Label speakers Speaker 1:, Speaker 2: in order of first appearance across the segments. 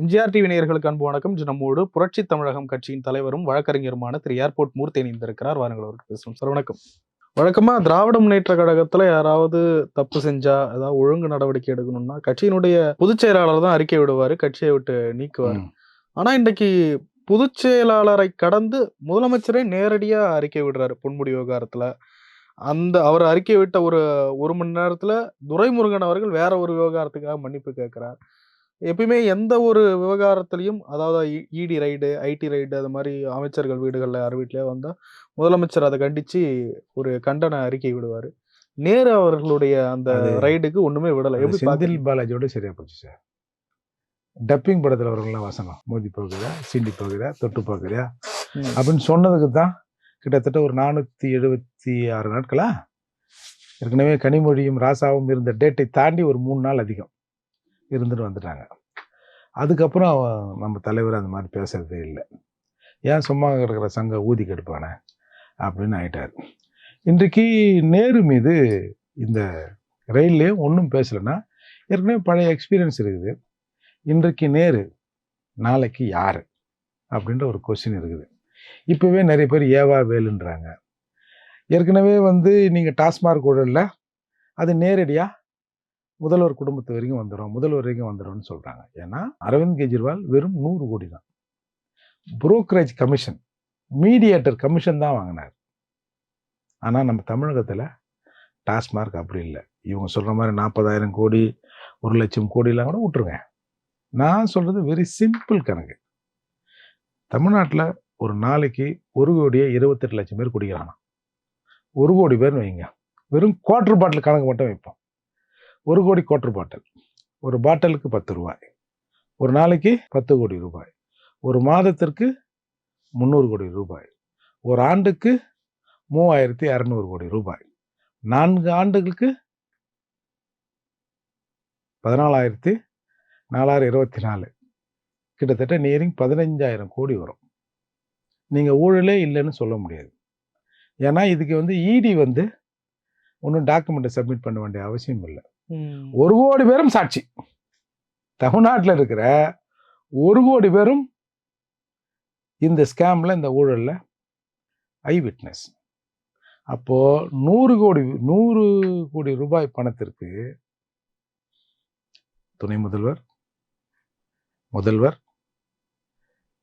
Speaker 1: MGR TV நேயர்களுக்கு அன்பு வணக்கம். நம்மோடு புரட்சி தமிழகம் கட்சியின் தலைவரும் வழக்கறிஞருமான திரு ஏர்போர்ட் மூர்த்தி இணைந்திருக்கிறார். வாருங்கள் அவருக்கு பேசணும் சார் வணக்கம். வழக்கமா திராவிட முன்னேற்ற கழகத்துல யாராவது தப்பு செஞ்சா ஏதாவது ஒழுங்கு நடவடிக்கை எடுக்கணும்னா கட்சியினுடைய பொதுச் செயலாளர் தான் அறிக்கை விடுவாரு கட்சியை விட்டு நீக்குவார். ஆனா இன்றைக்கு பொதுச் செயலாளரை கடந்து முதலமைச்சரே நேரடியா அறிக்கை விடுறாரு பொன்முடி விவகாரத்துல. அந்த அவர் அறிக்கை விட்ட ஒரு ஒரு மணி நேரத்துல துரைமுருகன் அவர்கள் வேற ஒரு விவகாரத்துக்காக மன்னிப்பு கேட்கிறார். எப்பயுமே எந்த ஒரு விவகாரத்திலையும் அதாவது இடி ரைடு ஐடி ரைடு அது மாதிரி அமைச்சர்கள் வீடுகளில் யார் வீட்லயோ வந்தா முதலமைச்சர் அதை கண்டிச்சு ஒரு கண்டன அறிக்கை விடுவாரு. நேரு அவர்களுடைய அந்த ரைடுக்கு ஒண்ணுமே விடலை. எப்படி
Speaker 2: செந்தில்? பாலாஜியோட சரியா போச்சு சார். டப்பிங் படத்துல வரவங்களாம் வசனம் மோதி போகுதா சீண்டி போகுதா தொட்டு போகுதா
Speaker 1: ம்.
Speaker 2: அப்படின்னு சொன்னதுக்கு தான் கிட்டத்தட்ட ஒரு நானூற்றி எழுபத்தி ஆறு நாட்களா? ஏற்கனவே கனிமொழியும் ராசாவும் இருந்த டேட்டை தாண்டி ஒரு மூணு நாள் அதிகம். இருந்துட்டு வந்துட்டாங்க. அதுக்கப்புறம் அவன் நம்ம தலைவர் அந்த மாதிரி பேசுகிறதே இல்லை. ஏன் சும்மா கிடக்கிற சங்க ஊதி கெடுப்பானே? அப்படின்னு ஆயிட்டார். இன்றைக்கு நேரு மீது இந்த ரயில்லே ஒன்றும் பேசலைன்னா ஏற்கனவே பழைய எக்ஸ்பீரியன்ஸ் இருக்குது. இன்றைக்கு நேரு நாளைக்கு யார்? அப்படின்ற ஒரு கொஸ்டின் இருக்குது. இப்போவே நிறைய பேர் ஏவா வேலுன்றாங்க. ஏற்கனவே வந்து நீங்கள் டாஸ்மார்க் ஊழல்ல அது நேரடியாக முதல்வர் குடும்பத்து வரைக்கும் வந்துடும் முதல்வர் வரைக்கும் வந்துடும்னு சொல்கிறாங்க ஏன்னா அரவிந்த் கெஜ்ரிவால் வெறும் நூறு கோடி தான். புரோக்கரேஜ் கமிஷன் மீடியேட்டர் கமிஷன் தான் வாங்கினார். ஆனால் நம்ம தமிழகத்தில் டாஸ்மார்க் அப்படி இல்லை. இவங்க சொல்கிற மாதிரி நாற்பதாயிரம் கோடி ஒரு லட்சம் கோடிலாம் கூட விட்டுருங்க. நான் சொல்கிறது வெரி சிம்பிள் கணக்கு. தமிழ்நாட்டில் ஒரு நாளைக்கு ஒரு கோடியே இருபத்தெட்டு லட்சம் பேர் குடிக்கிறானா ஒரு கோடி பேர்னு வைங்க. வெறும் குவார்டர் பாட்டில் கணக்கு மட்டும் வைப்போம். ஒரு கோடி குவார்டர் பாட்டில் ஒரு பாட்டிலுக்கு பத்து ரூபாய் ஒரு நாளைக்கு பத்து கோடி ரூபாய் ஒரு மாதத்திற்கு முந்நூறு கோடி ரூபாய் ஒரு ஆண்டுக்கு மூவாயிரத்தி அறநூறு கோடி ரூபாய் நான்கு ஆண்டுகளுக்கு பதினாலாயிரத்தி நாலாயிரம் இருபத்தி நாலு. கிட்டத்தட்ட நியரிங் பதினஞ்சாயிரம் கோடி வரும். நீங்கள் ஊழலே இல்லைன்னு சொல்ல முடியாது. ஏன்னா இதுக்கு வந்து இடி வந்து ஒன்றும் டாக்குமெண்ட்டை சப்மிட் பண்ண வேண்டிய அவசியம் இல்லை. ஒரு கோடி பேரும் சாட்சி. தமிழ்நாட்டில் இருக்கிற ஒரு கோடி பேரும் இந்த ஸ்கேமில் இந்த ஊழலில் ஐ விட்னஸ் அப்போது நூறு கோடி நூறு கோடி ரூபாய் பணத்திற்கு துணை முதல்வர் முதல்வர்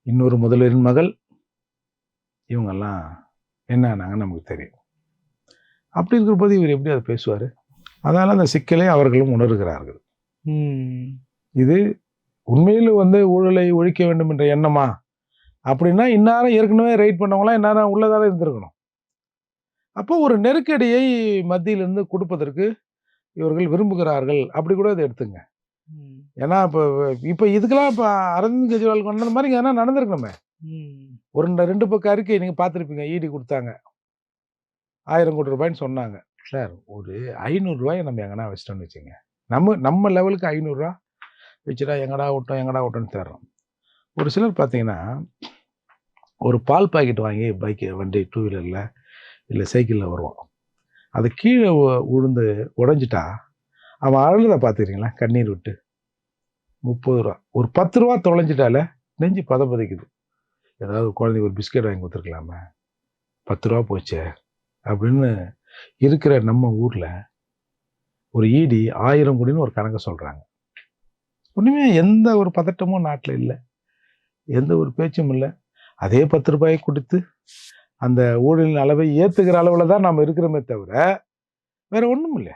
Speaker 2: இன்னொரு முதல்வரின் மகள் இவங்கெல்லாம் என்ன ஆனாங்கன்னு நமக்கு தெரியும். அப்படி இருக்கிற போது இவர் எப்படி அதை பேசுவார்? அதனால அந்த சிக்கலை அவர்களும் உணர்கிறார்கள். இது உண்மையில் வந்து ஊழலை ஒழிக்க வேண்டும் என்ற எண்ணமா? அப்படின்னா இந்நேரம் ஏற்கனவே ரைட் பண்ணவங்களாம் இந்நேரம் உள்ளதால இருந்திருக்கணும். அப்போ ஒரு நெருக்கடியை மத்தியிலிருந்து கொடுப்பதற்கு இவர்கள் விரும்புகிறார்கள். அப்படி கூட இதை எடுத்துங்க. ஏன்னா இப்போ இப்போ இதுக்கெல்லாம் இப்போ அரவிந்த் கெஜ்ரிவால் கொண்டது மாதிரி எதனா நடந்திருக்கணுமே. ஒரு ரெண்டு- ரெண்டு பக்கம் அறிக்கை நீங்கள் பார்த்துருப்பீங்க. ஈடி கொடுத்தாங்க. ஆயிரம் கோடி ரூபாய்ன்னு சொன்னாங்க. சார் ஒரு ஐநூறுரூவாயை நம்ம எங்கன்னா வச்சிட்டோம்னு வச்சுங்க. நம்ம நம்ம லெவலுக்கு ஐநூறுரூவா வச்சுட்டா எங்கடா விட்டோம் எங்கடா விட்டோம்னு தேடுறோம். ஒரு சிலர் பார்த்தீங்கன்னா ஒரு பால் பாக்கெட் வாங்கி பைக்கு வண்டி டூ வீலரில் இல்லை சைக்கிளில் வருவான். அது கீழே உழுந்து விழுந்து உடஞ்சிட்டா அவன் அழுத பார்த்துக்கிறீங்களா கண்ணீர் விட்டு. முப்பது ரூபா ஒரு பத்து ரூபா தொலைஞ்சிட்டால நெஞ்சு பதப்பதைக்குது. ஏதாவது குழந்தைக்கு ஒரு பிஸ்கெட் வாங்கி கொடுத்துருக்கலாமே. பத்து ரூபா போச்சே அப்படின்னு இருக்கிற நம்ம ஊரில் ஒரு ஈடி ஆயிரம் கோடின்னு ஒரு கணக்கை சொல்கிறாங்க ஒன்றுமே எந்த ஒரு பதட்டமும் நாட்டில் இல்லை. எந்த ஒரு பேச்சும் இல்லை. அதே பத்து ரூபாயை கொடுத்து அந்த ஊழலின் அளவை ஏற்றுக்கிற அளவில் தான் நம்ம இருக்கிறோமே தவிர வேறு ஒன்றும் இல்லை.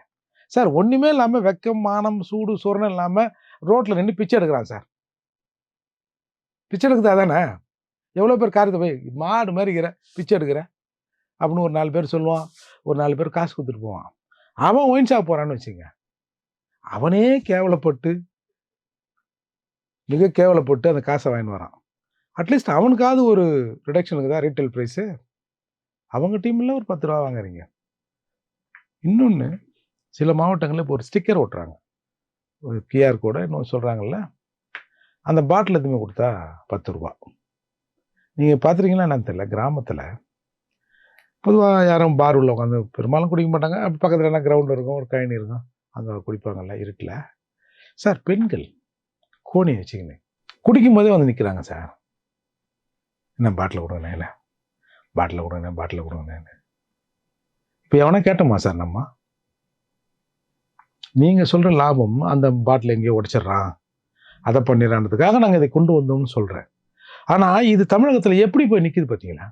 Speaker 2: சார் ஒன்றுமே இல்லாமல் வெக்கம் மானம் சூடு சொரணம் இல்லாமல் ரோட்டில் நின்று பிச்சை எடுக்கிறான் சார். பிச்சை எடுக்குதா தானே எவ்வளோ பேர் காரியத்தை போய் மாடு மாதிரி இருக்கிற பிச்சை எடுக்கிற? அப்படின்னு ஒரு நாலு பேர் சொல்லுவான். ஒரு நாலு பேர் காசு கொடுத்துட்டு போவான். அவன் ஒயின் ஷாப் போகிறான்னு வச்சுங்க அவனே கேவலப்பட்டு மிக கேவலப்பட்டு அந்த காசை வாங்கி வரான். அட்லீஸ்ட் அவனுக்காவது ஒரு ரிடக்ஷனுக்கு தான் ரீட்டைல் ப்ரைஸு அவங்க டீமில் ஒரு பத்து ரூபா வாங்குறீங்க. இன்னொன்று சில மாவட்டங்களில் இப்போ ஒரு ஸ்டிக்கர் ஓட்டுறாங்க. ஒரு கியூஆர் கோடை இன்னும் சொல்கிறாங்கல்ல அந்த பாட்டில் எதுவுமே கொடுத்தா பத்து ரூபா. நீங்கள் பார்த்துருக்கீங்களா என்னன்னு தெரியல கிராமத்தில் பொதுவாக யாரும் பார் உள்ள உட்காந்து பெரும்பாலும் குடிக்க மாட்டாங்க. அப்படி பக்கத்தில் என்ன கிரவுண்ட் இருக்கும் ஒரு கழனி இருக்கும். அங்கே குடிப்பாங்கல்ல இருட்டில். சார் பெண்கள் கோணி வச்சுக்கின்னு குடிக்கும் போதே வந்து நிற்கிறாங்க சார் என்ன பாட்டில் கொடுங்கண்ணே இல்லை பாட்டில் கொடுங்கண்ணே பாட்டில் கொடுங்கண்ணே இப்போ எவனா கேட்டோமா சார் நம்ம? நீங்கள் சொல்கிற லாபம் அந்த பாட்டில் எங்கேயோ உடச்சிட்றான். அதை பண்ணிடுறான்றதுக்காக நாங்கள் இதை கொண்டு வந்தோம்னு சொல்கிறேன் ஆனால் இது தமிழகத்தில் எப்படி போய் நிற்கிது பார்த்தீங்களா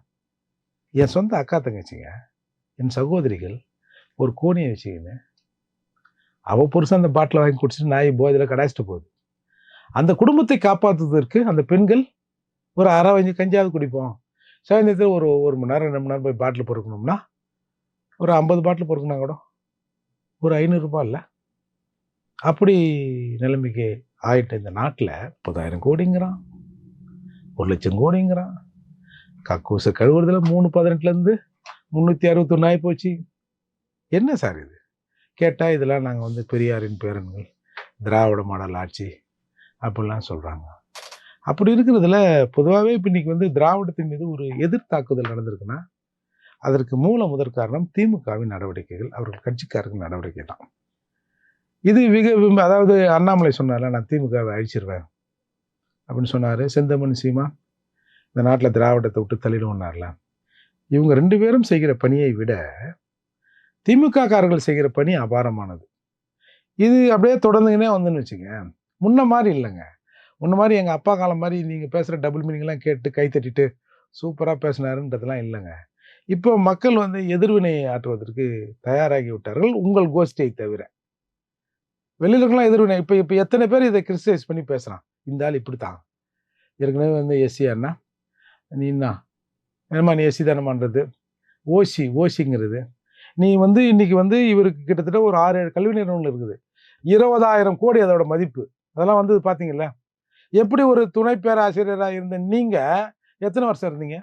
Speaker 2: என் சொந்த அக்கா தங்கச்சிங்க என் சகோதரிகள் ஒரு கோணியை வச்சுக்கின்னு அவள் புருஷன் அந்த பாட்டில் வாங்கி குடிச்சிட்டு நாய் போதில் கடாச்சிட்டு போகுது. அந்த குடும்பத்தை காப்பாற்றுவதற்கு அந்த பெண்கள் ஒரு அரை வஞ்சி கஞ்சாவது குடிப்போம். சாயந்தரத்தில் ஒரு ஒரு மணி நேரம் ரெண்டு மணி நேரம் போய் பாட்டில் பொறுக்கணும்னா ஒரு ஐம்பது பாட்டில் பொறுக்கணும் கூட ஒரு ஐநூறுரூபா இல்லை. அப்படி நிலைமைக்கு ஆயிட்ட இந்த நாட்டில் முப்பதாயிரம் கோடிங்கிறான். ஒரு லட்சம் கோடிங்கிறான். கக்கூசை கழுவுறதுல மூணு பதினெட்டுலேருந்து முந்நூற்றி அறுபத்தொன்று ஆகி போச்சு. என்ன சார் இது? கேட்டால் இதெல்லாம் நாங்கள் வந்து பெரியாரின் பேரன்கள் திராவிட மாடல் ஆட்சி அப்படிலாம் சொல்கிறாங்க அப்படி இருக்கிறதுல பொதுவாகவே இப்போ இன்னைக்கு வந்து திராவிடத்தின் மீது ஒரு எதிர்த்தாக்குதல் நடந்திருக்குன்னா அதற்கு மூல முதற் காரணம் திமுகவின் நடவடிக்கைகள் அவர்கள் கட்சிக்காரர்கள் நடவடிக்கை தான். இது மிக அதாவது அண்ணாமலை சொன்னார்ல நான் திமுகவை அழிச்சிருவேன் அப்படின்னு சொன்னார் செந்தமன் சீமா இந்த நாட்டில் திராவிடத்தை விட்டு தள்ளிடுவோம்னார்ல. இவங்க ரெண்டு பேரும் செய்கிற பணியை விட திமுக காரர்கள் செய்கிற பணி அபாரமானது. இது அப்படியே தொடர்ந்துங்கன்னே வந்துன்னு வச்சுங்க. முன்ன மாதிரி இல்லைங்க. முன்ன மாதிரி எங்கள் அப்பா காலம் மாதிரி நீங்கள் பேசுகிற டபுள் மீனிங்லாம் கேட்டு கை தட்டிட்டு சூப்பராக பேசினாருன்றதெல்லாம் இல்லைங்க. இப்போ மக்கள் வந்து எதிர்வினை ஆற்றுவதற்கு தயாராகி விட்டார்கள். உங்கள் கோஷ்டியை தவிர. வெளியில் இருக்கலாம் எதிர்வினை. இப்போ இப்போ எத்தனை பேர் இதை கிறிஸ்டைஸ் பண்ணி பேசுகிறான் இந்த ஆள் இப்படி தான் ஏற்கனவே வந்து எஸ்சிஆர்னா நீன்னா நீ என்ன என்னம்மா நீ எஸ்சி தானமான்றது ஓசி ஓசிங்கிறது. நீ வந்து இன்றைக்கி வந்து இவருக்கு கிட்டத்தட்ட ஒரு ஆறு ஏழு கல்வி நிறுவனங்கள் இருக்குது. இருபதாயிரம் கோடி அதோட மதிப்பு. அதெல்லாம் வந்து பார்த்தீங்கல்ல எப்படி ஒரு துணை பேராசிரியராக இருந்த நீங்கள் எத்தனை வருஷம் இருந்தீங்க?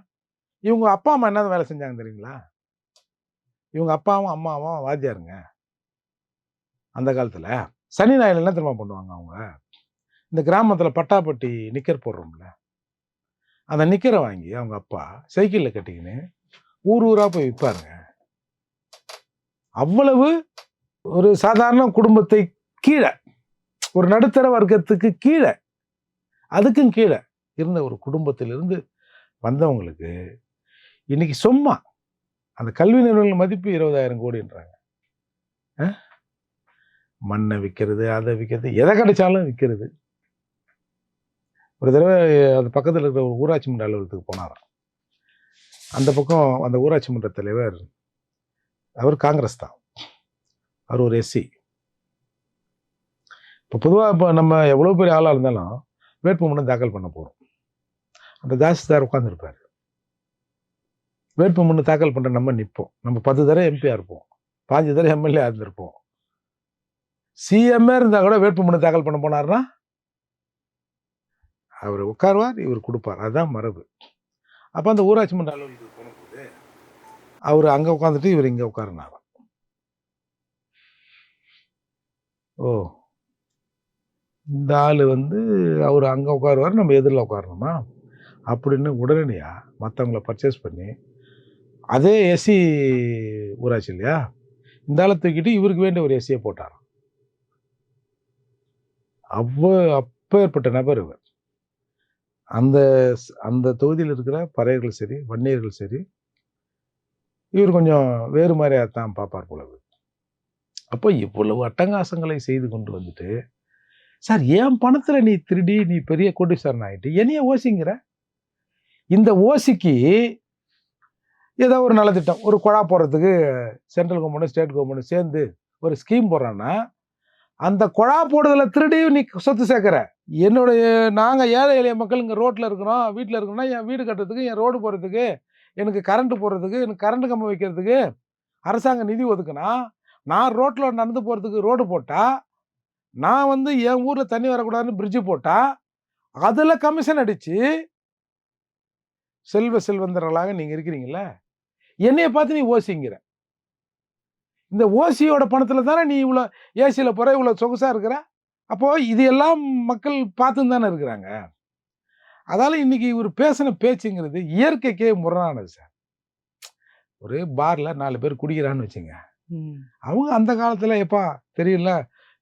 Speaker 2: இவங்க அப்பா அம்மா என்ன வேலை செஞ்சாங்க தெரியுங்களா? இவங்க அப்பாவும் அம்மாவும் வாத்தியாருங்க. அந்த காலத்தில் சனி ஞாயிறு என்ன திரும்ப பண்ணுவாங்க அவங்க. இந்த கிராமத்தில் பட்டாப்பட்டி நிக்கர் போடுறோம்ல? அந்த நிக்கரை வாங்கி அவங்க அப்பா சைக்கிளில் கட்டிக்கின்னு ஊர் ஊராக போய் விற்பாருங்க அவ்வளவு ஒரு சாதாரண குடும்பத்தை கீழே ஒரு நடுத்தர வர்க்கத்துக்கு கீழே அதுக்கும் கீழே இருந்த ஒரு குடும்பத்திலிருந்து வந்தவங்களுக்கு இன்னைக்கு சும்மா அந்த கல்வி நிறுவனங்கள் மதிப்பு இருபதாயிரம் கோடின்றாங்க. மண்ணை விற்கிறது அதை விற்கிறது எதை கிடைச்சாலும் விற்கிறது ஒரு தடவை அது பக்கத்தில் இருக்கிற ஒரு ஊராட்சி மன்ற அலுவலகத்துக்கு போனாராம். அந்த பக்கம் அந்த ஊராட்சி மன்ற தலைவர் அவர் காங்கிரஸ் தான். அவர் ஒரு எஸ்சி. இப்போ பொதுவாக இப்போ நம்ம எவ்வளோ பெரிய ஆளாக இருந்தாலும் வேட்புமனு தாக்கல் பண்ண போகிறோம் அந்த தாசில்தார் உட்காந்துருப்பார் வேட்புமனு தாக்கல் பண்ணுற நம்ம நிற்போம் நம்ம பத்து தடவை எம்பியாக இருப்போம். பாஞ்சு தடவை எம்எல்ஏ இருந்திருப்போம். சிஎம்ஏ இருந்தால் கூட வேட்புமனு தாக்கல் பண்ண போனார்னா அவர் உட்காருவார் இவர் கொடுப்பார். அதுதான் மரபு. அப்போ அந்த ஊராட்சி மன்ற அலுவலகத்துக்கு போனபோது அவர் அங்கே உட்காந்துட்டு இவர் இங்கே உட்காருனாராம். ஓ. இந்த ஆள் வந்து அவர் அங்கே உட்காருவார் நம்ம எதிரில் உட்காரணுமா? அப்படின்னு உடனடியாக மற்றவங்கள பர்ச்சேஸ் பண்ணி அதே எஸ்சி ஊராட்சி இல்லையா? இந்த ஆளை தூக்கிட்டு இவருக்கு வேண்டிய ஒரு எஸ்சியை போட்டாராம். அவ்வ அப்பேற்பட்ட நபர் இவர். அந்த அந்த தொகுதியில் இருக்கிற பறையர்கள் சரி வன்னியர்கள் சரி இவர் கொஞ்சம் வேறு மாதிரியாக தான் பார்ப்பார் போலவு அப்போ இவ்வளவு அட்டகாசங்களை செய்து கொண்டு வந்துட்டு சார் என் பணத்தில் நீ திருடி நீ பெரிய கோட்டீஸ்வரன் ஆகிட்டு என்னைய ஓசிங்கிற? இந்த ஓசிக்கு ஏதோ ஒரு நலத்திட்டம் ஒரு குழா போடுறதுக்கு சென்ட்ரல் கவர்மெண்ட் ஸ்டேட் கவர்மெண்ட் சேர்ந்து ஒரு ஸ்கீம் போடுறான்னா அந்த குழா போடுறதுல திருடி நீ சொத்து சேர்க்குற. என்னுடைய நாங்கள் ஏழை எளிய மக்கள் இங்கே ரோட்டில் இருக்கிறோம். வீட்டில் இருக்கிறோம்னா என் வீடு கட்டுறதுக்கு என் ரோடு போகிறதுக்கு எனக்கு கரண்ட்டு போடுறதுக்கு எனக்கு கரண்ட் கம்பம் வைக்கிறதுக்கு அரசாங்க நிதி ஒதுக்குனா நான் ரோட்டில் நடந்து போகிறதுக்கு ரோடு போட்டால் நான் வந்து என் ஊரில் தண்ணி வரக்கூடாதுன்னு பிரிட்ஜு போட்டால் அதில் கமிஷன் அடித்து செல்வ செல்வந்தர்களாக நீங்கள் இருக்கிறீங்களே என்னைய பார்த்து நீ ஓசிங்கிற. இந்த ஓசியோட பணத்தில் தானே நீ இவ்வளோ ஏசியில் போகிற இவ்வளோ சொகுசாக இருக்கிற? அப்போது இது எல்லாம் மக்கள் பார்த்துன்னு தானே இருக்கிறாங்க. அதால இன்னைக்கு இவர் பேசின பேச்சுங்கிறது இயற்கைக்கே முரணானது சார். ஒரு பார்ல நாலு பேர் குடிக்கிறான்னு வச்சுங்க. அவங்க அந்த காலத்துல எப்பா தெரியல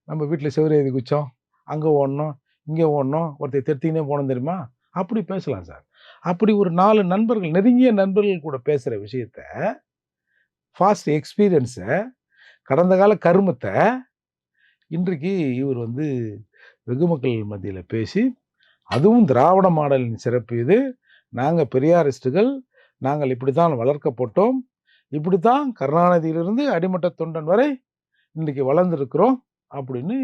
Speaker 2: நம்ம வீட்டில் செவ்வறு எழுதி குச்சோம் அங்கே ஓடணும் இங்கே ஓடணும் ஒருத்தர் தெத்தினே போகணும் தெரியுமா? அப்படி பேசலாம் சார். அப்படி ஒரு நாலு நண்பர்கள் நெருங்கிய நண்பர்கள் கூட பேசுகிற விஷயத்த ஃபாஸ்ட் எக்ஸ்பீரியன்ஸை கடந்த கால கருமத்தை இன்றைக்கு இவர் வந்து வெகு மக்கள் மத்தியில் பேசி அதுவும் திராவிட மாடலின் சிறப்பு இது. நாங்கள் பெரியாரிஸ்டுகள் நாங்கள் இப்படி தான் வளர்க்கப்பட்டோம். இப்படி தான் கருணாநிதியிலிருந்து அடிமட்ட தொண்டன் வரை இன்றைக்கி வளர்ந்துருக்கிறோம் அப்படின்னு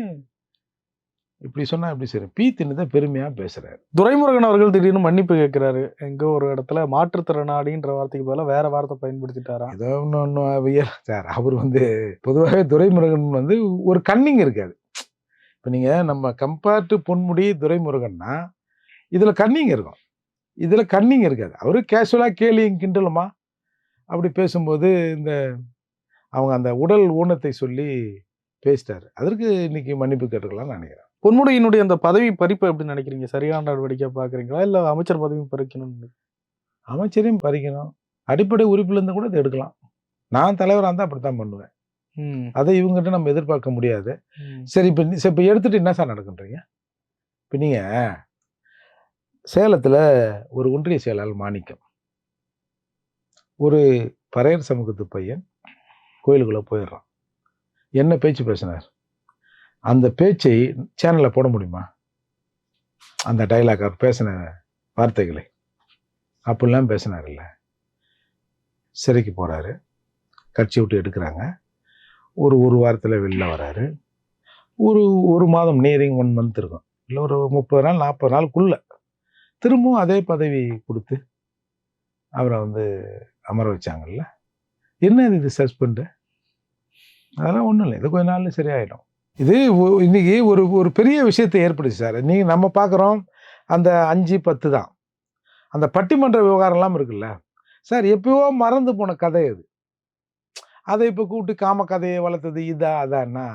Speaker 2: இப்படி சொன்னா எப்படி சரி பி தின்னதை பெருமையாக பேசுகிறார்
Speaker 1: துரைமுருகன் அவர்கள் திடீர்னு மன்னிப்பு கேட்கிறாரு. எங்க ஒரு இடத்துல மாற்றுத்திறனாளின்ற வார்த்தைக்கு பதிலா வேற வார்த்தை பயன்படுத்திட்டாராம்.
Speaker 2: ஏதோ ஒன்று ஒன்று சார் அவர் வந்து பொதுவாகவே துரைமுருகன் வந்து ஒரு கன்னிங் இருக்காது இப்போ நீங்கள் நம்ம கம்பேர்ட் டு பொன்முடி துரைமுருகன்னா இதில் கன்னிங் இருக்கும். இதில் கன்னிங் இருக்காது. அவர் கேஷுவலாக கேலியும் கிண்டலுமா? அப்படி பேசும்போது இந்த அவங்க அந்த உடல் ஊனத்தை சொல்லி பேசிட்டாரு. அதற்கு இன்னைக்கு மன்னிப்பு கேட்டுக்கலாம்னு நினைக்கிறேன்.
Speaker 1: பொன்முடியினுடைய அந்த பதவி பறிப்பு எப்படி நினைக்கிறீங்க? சரியான நடவடிக்கை பாக்குறீங்களா இல்ல அமைச்சர் பதவி பறிக்கணும்
Speaker 2: அமைச்சரையும் பறிக்கணும். அடிப்படை உறுப்பிலேருந்து கூட இதை எடுக்கலாம். நான் தலைவராக இருந்தால் அப்படி தான் பண்ணுவேன் அதை இவங்ககிட்ட நம்ம எதிர்பார்க்க முடியாது. சரி இப்போ இப்போ எடுத்துட்டு என்ன சார் நடக்குன்றீங்க? இப்போ நீங்கள் சேலத்தில் ஒரு ஒன்றிய செயலாளர் மாணிக்கம். ஒரு பறையர் சமூகத்து பையன் கோயிலுக்குள்ளே போயிடுறான். என்ன பேச்சு பேசினார்? அந்த பேச்சை சேனலில் போட முடியுமா? அந்த டைலாக் அவர் பேசின வார்த்தைகளை. அப்படிலாம் பேசினார் இல்லை. சிறைக்கு போகிறாரு கட்சி விட்டு எடுக்கிறாங்க. ஒரு ஒரு வாரத்தில் வெளில வராரு. ஒரு ஒரு மாதம் நியரிங் ஒன் மந்த் இருக்கும். இல்லை ஒரு முப்பது நாள் நாற்பது நாளுக்குள்ள. திரும்பவும் அதே பதவி கொடுத்து அவரை வந்து அமர வச்சாங்கல்ல. என்ன இது இது சஸ்பெண்டு? அதெல்லாம் ஒன்றும் இல்லை. இது கொஞ்ச நாள்ல சரியாயிடும். இது ஒ- இன்னைக்கு ஒரு ஒரு பெரிய விஷயத்தை ஏற்படுச்சு சார். நீங்கள் நம்ம பார்க்குறோம் அந்த அஞ்சு பத்து தான். அந்த பட்டிமன்ற விவகாரம்லாம் இருக்குல்ல. சார் எப்பயோ மறந்து போன கதை அது. அதை இப்போ கூப்பிட்டு காம கதையை வளர்த்தது இதா அதான்னா?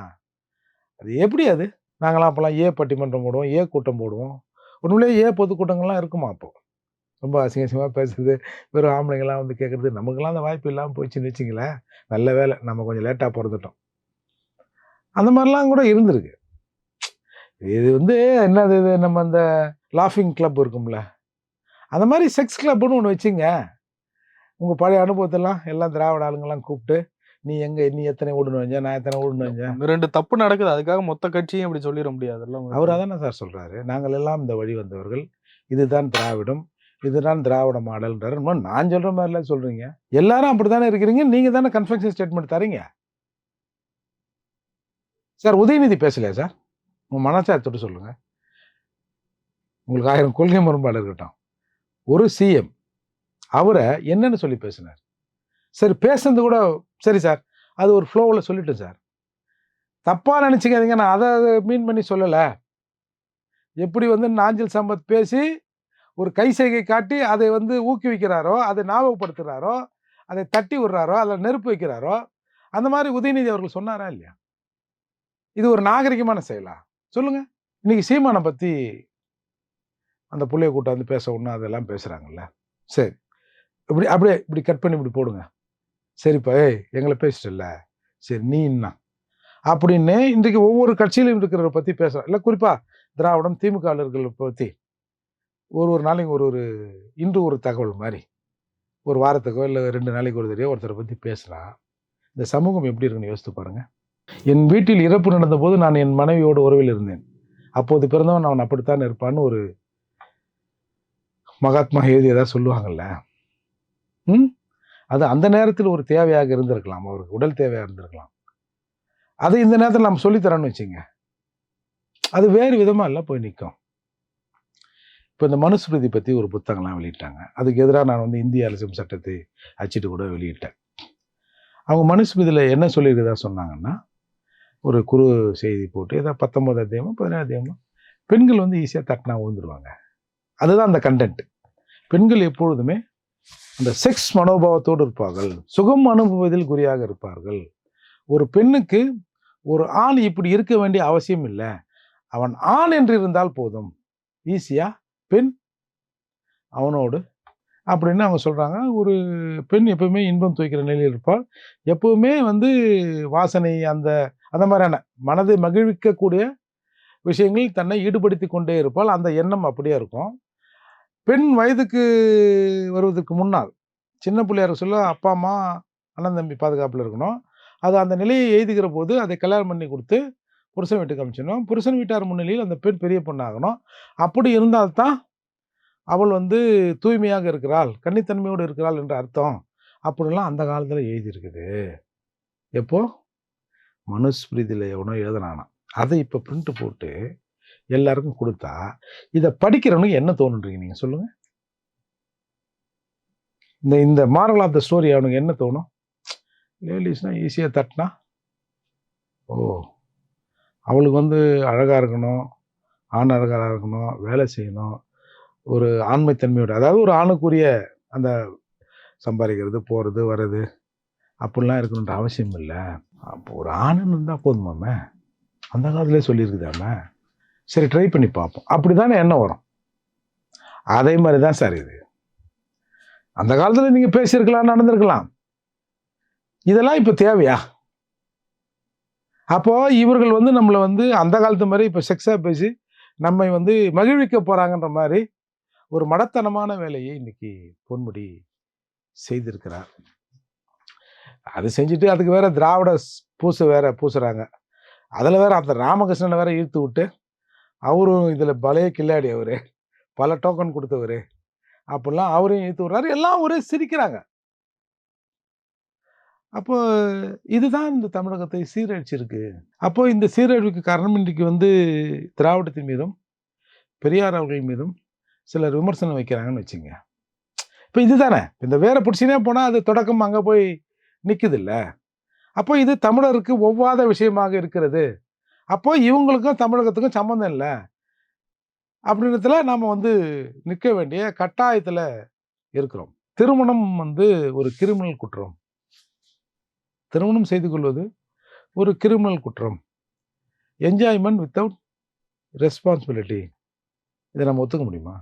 Speaker 2: அது எப்படி அது? நாங்களாம் அப்போல்லாம் ஏ பட்டிமன்றம் போடுவோம் ஏ கூட்டம் போடுவோம். உண்மையிலேயே ஏ பொதுக்கூட்டங்கள்லாம் இருக்குமா அப்போது ரொம்ப அசிங்க அசிங்கமாக பேசுறது வெறும் ஆம்பளைங்களாம் வந்து கேட்குறது நமக்குலாம் அந்த வாய்ப்பு இல்லாமல் போச்சுன்னு வச்சிங்களேன் நல்ல வேலை நம்ம கொஞ்சம் லேட்டாக பிறந்துட்டோம். அந்த மாதிரிலாம் கூட இருந்திருக்கு. இது வந்து என்னது இது நம்ம அந்த லாஃபிங் கிளப் இருக்கும்ல. அந்த மாதிரி செக்ஸ் கிளப்னு ஒன்று வச்சுங்க. உங்கள் பழைய அனுபவத்தெல்லாம் எல்லாம் திராவிட ஆளுங்கெல்லாம் கூப்பிட்டு நீ எங்கே நீ எத்தனை ஓடுன்னு வஞ்ச நான் எத்தனை ஓடுன்னு வஞ்சேன்
Speaker 1: ரெண்டு தப்பு நடக்குது. அதுக்காக மொத்த கட்சியும் இப்படி சொல்லிட முடியாதுல்ல
Speaker 2: அவர் அதானே சார் சொல்றாரு. நாங்கள் எல்லாம் இந்த வழி வந்தவர்கள். இதுதான் திராவிடம். இதுதான் திராவிட மாடல்ன்றாரு நான் சொல்ற மாதிரிலாம் சொல்றீங்க. எல்லாரும் அப்படித்தானே இருக்கிறீங்க. நீங்க தானே கன்ஃபெக்ஷன் ஸ்டேட்மெண்ட் தரீங்க. சார் உதயநிதி பேசலையா சார்? உங்கள் மனசாரத்தோடு சொல்லுங்கள் உங்களுக்கு ஆயிரம் கொள்கை முரண்பாடு இருக்கட்டும். ஒரு சிஎம் அவரை என்னன்னு சொல்லி பேசினார். சரி பேசுனது கூட சரி சார் அது ஒரு ஃப்ளோவில் சொல்லிட்டேன் சார். தப்பாக நினச்சிக்காதீங்க நான் அதை மீன் பண்ணி சொல்லலை. எப்படி வந்து நாஞ்சில் சம்பத் பேசி ஒரு கை செய்கை காட்டி அதை வந்து ஊக்குவிக்கிறாரோ அதை ஞாபகப்படுத்துகிறாரோ அதை தட்டி விடுறாரோ அதில் நெருப்பு வைக்கிறாரோ அந்த மாதிரி உதயநிதி அவர்கள் சொன்னாரா இல்லையா? இது ஒரு நாகரிகமான செயலா? சொல்லுங்க. இன்னைக்கு சீமானை பத்தி அந்த புள்ளைய கூட்டாந்து பேச ஒன்று அதெல்லாம் பேசுறாங்கல்ல. சரி. இப்படி அப்படியே இப்படி கட் பண்ணி இப்படி போடுங்க. சரிப்பா ஏய் எங்களை பேசிட்டல சரி நீ என்ன அப்படின்னு இன்றைக்கு ஒவ்வொரு கட்சியிலும் இருக்கிறவரை பற்றி பேசுகிறோம் இல்லை குறிப்பாக திராவிடம் திமுகவர்களை பற்றி ஒரு ஒரு நாளைக்கு ஒரு ஒரு இன்று ஒரு தகவல் மாதிரி. ஒரு வாரத்துக்கோ இல்லை ரெண்டு நாளைக்கு ஒரு தடவையோ ஒருத்தரை பற்றி பேசுகிறான் இந்த சமூகம் எப்படி இருக்குன்னு யோசித்து பாருங்கள் என் வீட்டில் இறப்பு நடந்தபோது நான் என் மனைவியோடு உறவில் இருந்தேன். அப்போது பிறந்தவன் அவன் அப்படித்தான் இருப்பான்னு ஒரு மகாத்மா எழுதி ஏதாவது சொல்லுவாங்கல்ல. ம்? அது அந்த நேரத்தில் ஒரு தேவையாக இருந்திருக்கலாம். அவருக்கு உடல் தேவையாக இருந்திருக்கலாம். அதை இந்த நேரத்தில் நம்ம சொல்லித்தரோன்னு வச்சுங்க. அது வேறு விதமாக இல்லை போய் நிற்கும் இப்போ இந்த மனுஸ்மிருதி பற்றி ஒரு புத்தகம்லாம் வெளியிட்டாங்க. அதுக்கு எதிராக நான் வந்து இந்திய அரசியல் சட்டத்தை அச்சிட்டு கூட வெளியிட்டேன். அவங்க மனுஸ்மிருதியில் என்ன சொல்லியிருக்கதா சொன்னாங்கன்னா ஒரு குறு செய்தி போட்டு ஏதாவது பத்தொம்பது அத்தியமோ பதினேழு அத்தியமோ பெண்கள் வந்து ஈஸியாக தட்டினா விழுந்துருவாங்க. அதுதான் அந்த கண்டென்ட் பெண்கள் எப்பொழுதுமே அந்த செக்ஸ் மனோபாவத்தோடு இருப்பார்கள். சுகம் அனுபவதில் குறியாக இருப்பார்கள். ஒரு பெண்ணுக்கு ஒரு ஆண் இப்படி இருக்க வேண்டிய அவசியம் இல்லை. அவன் ஆண் என்று இருந்தால் போதும். ஈஸியாக பெண் அவனோடு அப்படின்னு அவங்க சொல்கிறாங்க ஒரு பெண் எப்பவுமே இன்பம் துவைக்கிற நிலையில் இருப்பாள். எப்பவுமே வந்து வாசனை அந்த அந்த மாதிரியான மனதை மகிழ்விக்கக்கூடிய விஷயங்களில் தன்னை ஈடுபடுத்தி கொண்டே இருப்பால் அந்த எண்ணம் அப்படியே இருக்கும். பெண் வயதுக்கு வருவதற்கு முன்னால் சின்ன பிள்ளையார சொல்ல அப்பா அம்மா அண்ணன் தம்பி பாதுகாப்பில் இருக்கணும். அது அந்த நிலையை எழுதுகிற போது அதை கல்யாணம் பண்ணி கொடுத்து புருஷன் வீட்டுக்கு அமைச்சிடணும். புருஷன் வீட்டார் முன்னிலையில் அந்த பெண் பெரிய பொண்ணாகணும். அப்படி இருந்தால்தான் அவள் வந்து தூய்மையாக இருக்கிறாள் கன்னித்தன்மையோடு இருக்கிறாள் என்ற அர்த்தம் அப்படிலாம் அந்த காலத்தில் எழுதியிருக்குது. எப்போ? மனுஸ்மிருதியில் எவனோ எழுதினானா அதை இப்போ பிரிண்ட் போட்டு எல்லாருக்கும் கொடுத்தா இதை படிக்கிறவனுக்கு என்ன தோணுன்றீங்க நீங்கள் சொல்லுங்கள் இந்த இந்த மாரல் ஆஃப் த ஸ்டோரி அவனுக்கு என்ன தோணும்? லேடிஸ்னால் ஈஸியாக தட்டினா? ஓ அவளுக்கு வந்து அழகாக இருக்கணும் ஆண் அழகாக இருக்கணும் வேலை செய்யணும் ஒரு ஆண்மைத்தன்மையோட அதாவது ஒரு ஆணுக்குரிய அந்த சம்பாதிக்கிறது போகிறது வர்றது அப்படிலாம் இருக்கணுன்ற அவசியம் இல்லை. அப்போ ஒரு ஆணுன்னு இருந்தால் போதுமாமே அந்த காலத்துலேயே சொல்லியிருக்குதாமே சரி ட்ரை பண்ணி பார்ப்போம். அப்படி தானே எண்ணம் வரும். அதே மாதிரி தான் சார் இது. அந்த காலத்தில் நீங்கள் பேசியிருக்கலாம் நடந்திருக்கலாம். இதெல்லாம் இப்போ தேவையா? அப்போது இவர்கள் வந்து நம்மளை வந்து அந்த காலத்து மாதிரி இப்போ செக்ஸாக பேசி நம்மை வந்து மகிழ்விக்க போகிறாங்கன்ற மாதிரி ஒரு மடத்தனமான வேலையை இன்னைக்கு பொன்முடி செய்திருக்கிறார். அது செஞ்சுட்டு அதுக்கு வேற திராவிட பூசை வேற பூசுறாங்க. அதில் வேற அந்த ராமகிருஷ்ணனை வேற இழுத்து விட்டு அவரும் இதில் பலைய கில்லாடி அவர் பல டோக்கன் கொடுத்தவர் அப்படிலாம் அவரையும் இழுத்து விடுறாரு. எல்லாம் ஒரே சிரிக்கிறாங்க. அப்போ இதுதான் இந்த தமிழகத்தை சீரழிச்சிருக்கு. அப்போ இந்த சீரழிவுக்கு காரணம் இன்றைக்கு வந்து திராவிடத்தின் மீதும் பெரியார் அவர்கள் மீதும் சிலர் விமர்சனம் வைக்கிறாங்கன்னு வச்சுங்க. இப்போ இதுதானே? இந்த வேற பிடிச்சினே போனால் அது தொடக்கம் அங்கே போய் நிற்குது இல்லை அப்போ இது தமிழருக்கு ஒவ்வாத விஷயமாக இருக்கிறது. அப்போ இவங்களுக்கும் தமிழகத்துக்கும் சம்மந்தம் இல்லை. அப்படின்றதுல நாம் வந்து நிற்க வேண்டிய கட்டாயத்தில் இருக்கிறோம். திருமணம் வந்து ஒரு கிரிமினல் குற்றம். திருமணம் செய்து கொள்வது ஒரு கிரிமினல் குற்றம். Enjoyment without responsibility. இதை நம்ம ஒத்துக்க முடியுமா?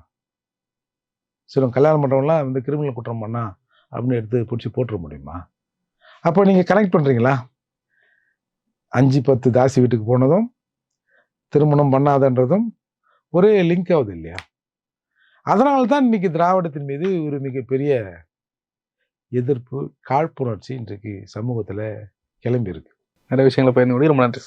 Speaker 2: சரி கல்யாணம் பண்ணுறவங்களாம் வந்து கிரிமினல் குற்றம் பண்ணா அப்படின்னு எடுத்து பிடிச்சி போட்டுற முடியுமா? அப்போ நீங்கள் கனெக்ட் பண்ணுறீங்களா அஞ்சு பத்து தாசி வீட்டுக்கு போனதும் திருமணம் பண்ணாதன்றதும் ஒரே லிங்க் ஆகுது இல்லையா? அதனால தான் இன்றைக்கி திராவிடத்தின் மீது ஒரு மிகப்பெரிய எதிர்ப்பு காழ்ப்புணர்ச்சி இன்றைக்கு சமூகத்தில் கிளம்பியிருக்கு.
Speaker 1: நிறைய விஷயங்களை பயன்படுத்தி ரொம்ப நன்றி.